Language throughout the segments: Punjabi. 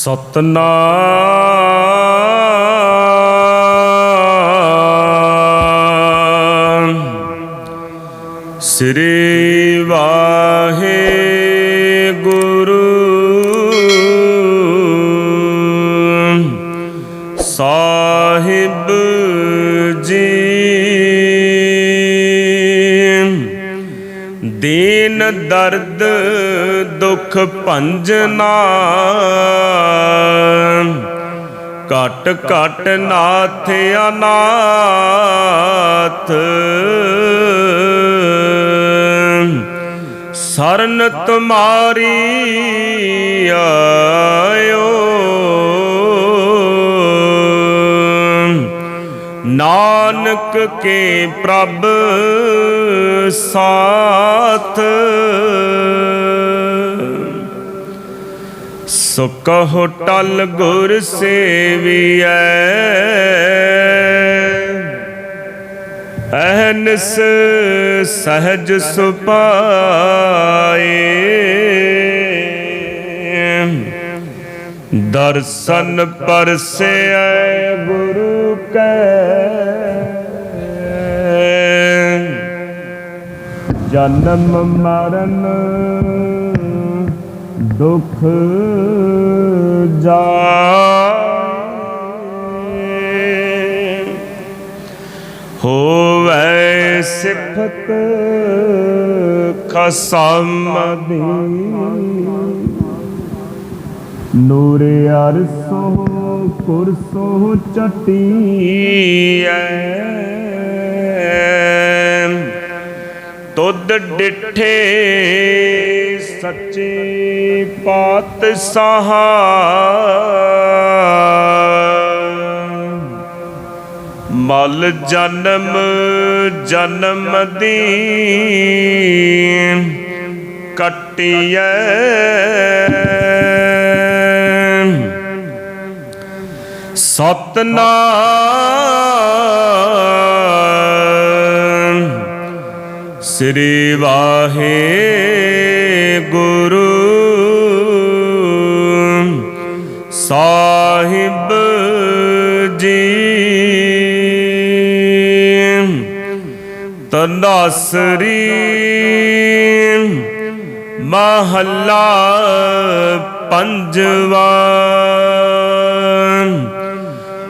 ਸਤਨਾਮ। ਸ੍ਰੀ ਵਾਹਿਗੁਰੂ। ਦੀਨ ਦਰਦ ਦੁਖ ਭੰਜਨਾ ਘਟ ਘਟ ਨਾਥ ਅਨਾਥ। ਸਰਨ ਤੁਮਾਰੀ ਆਇਓ। ਨਾਨਕ ਕੇ ਪ੍ਰਭ ਸਾਥ। ਸੋ ਕਹੋ ਟਲ ਗੁਰ ਸੇਵੀਐ। ਅਹਨਸ ਸਹਜ ਸੁਪਾਏ। ਦਰਸ਼ਨ ਪਰਸੈ ਜਨਮ ਮਰਨ ਦੁਖ ਜਾਏ। ਹੋਵੇ ਸਿਫਤ ਖਸਮ ਦੀ। ਨੂਰ ਅਰਸੋ ਕੁਰਸੋ ਚਟੀਐ। ਤੁਧ ਡਿਠੇ ਸੱਚੇ ਪਾਤਸ਼ਾਹ। ਮਲ ਜਨਮ ਜਨਮ ਦੀ ਕਟਿਐ। ਸਤਨਾਮ ਸ੍ਰੀ ਵਾਹਿਗੁਰੂ। ਸਾਹਿਬ ਜੀ। ਤਨਾਸਰੀ ਮਹੱਲਾ ਪੰਜਵਾ।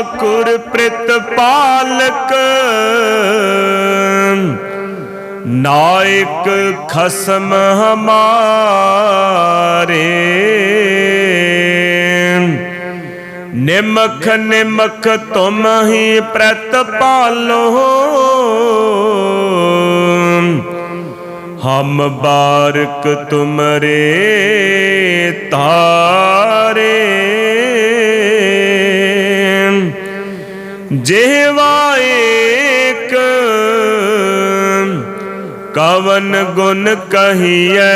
ਠਾਕੁਰ ਪ੍ਰਤਪਾਲਕ ਨਾਇਕ ਖਸਮ ਹਮਾਰੇ। ਨਿਮਖ ਨਿਮਖ ਤੁਮ ਹੀ ਪ੍ਰਤਪਾਲੋ ਹਮ ਬਾਰਕ ਤੁਮਰੇ ਤਾਰੇ। ਜਿਹਵਾ ਏਕ ਕਵਨ ਗੁਣ ਕਹੀਐ।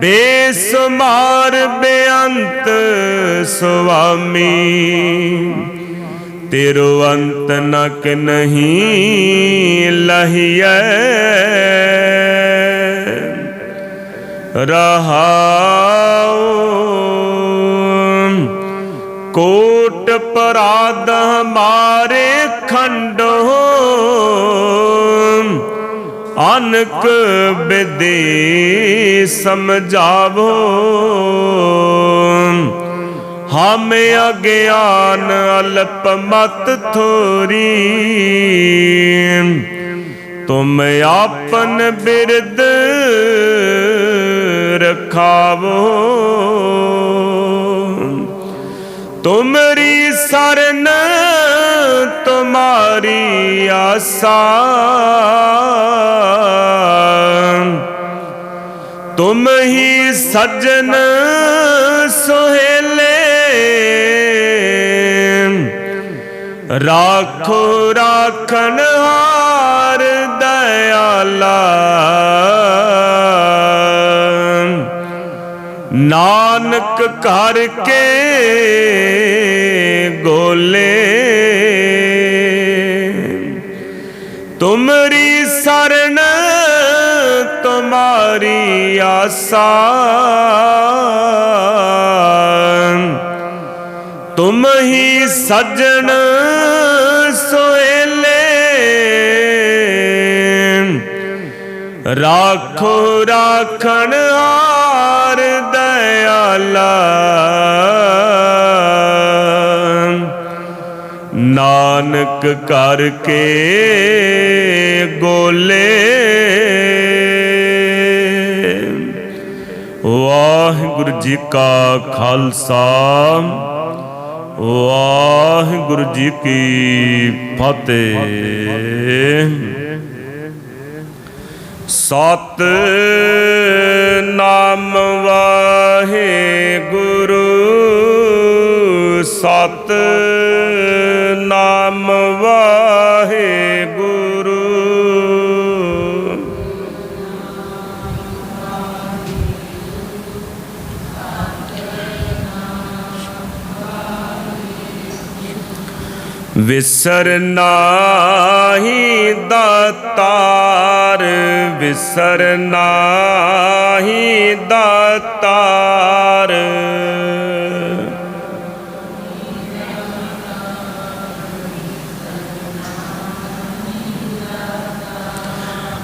ਬੇਸਮਾਰ ਬੇਅੰਤ ਸੁਆਮੀ ਤੇਰੋ ਅੰਤ ਨ ਨਹੀਂ ਲਹੀਐ। ਰਹਾਉ ਕੋਟ ਪਰਾਧ ਹਮਾਰੇ ਖੰਡੋ ਅਨਕ ਬਿਦੇ ਸਮਝਾਵੋ। ਹਮ ਅਗਿਆਨ ਅਲਪ ਮਤ ਥੋਰੀ। ਤੁਮ ਆਪਨ ਬਿਰਦ ਰਖਾਵੋ। ਤੁਮਰੀ ਸਰਨ ਤੁਮਾਰੀ ਆਸਾ। ਤੁਮ ਹੀ ਸਜਣ ਸੁਹੇਲੇ। ਰਾਖੋ ਰਾਖਣ ਹਾਰ ਦਇਆਲਾ। ਨਾਨਕ ਘਰ ਕੇ ਗੋਲੇ ਤੁਮਰੀ ਸਰਨ ਤੁਮਾਰੀ ਆਸਾ। ਤੁਮ ਹੀ ਸਜਣ ਸੋਏਲੇ ਰਾਖੋ ਰਾਖਣ ਹਾਰ ਨਾਨਕ ਕਰਕੇ ਗੋਲੇ ਵਾਹਿਗੁਰੂ ਜੀ ਕਾ ਖਾਲਸਾ, ਵਾਹਿਗੁਰੂ ਜੀ ਕੀ ਫਤਿਹ। ਸਤ ਨਾਮ ਵਾਹਿਗੁਰੂ, ਸਤ ਨਾਮ ਵਾਹਿਗੁਰੂ। ਵਿਸਰ ਨਾਹੀ ਦਾਤਾਰ ਵਿਸਰ ਨਾਹੀ ਦਾਤਾਰ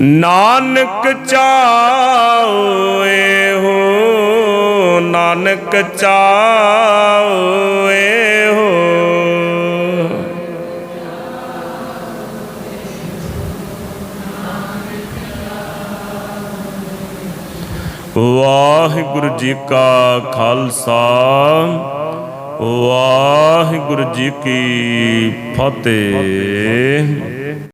ਨਾਨਕ ਚਾਓਏ ਹੋ ਨਾਨਕ ਚਾਓਏ ਹੋ। ਵਾਹਿਗੁਰੂ ਜੀ ਕਾ ਖਾਲਸਾ ਵਾਹਿਗੁਰੂ ਜੀ ਕੀ ਫਤਿਹ।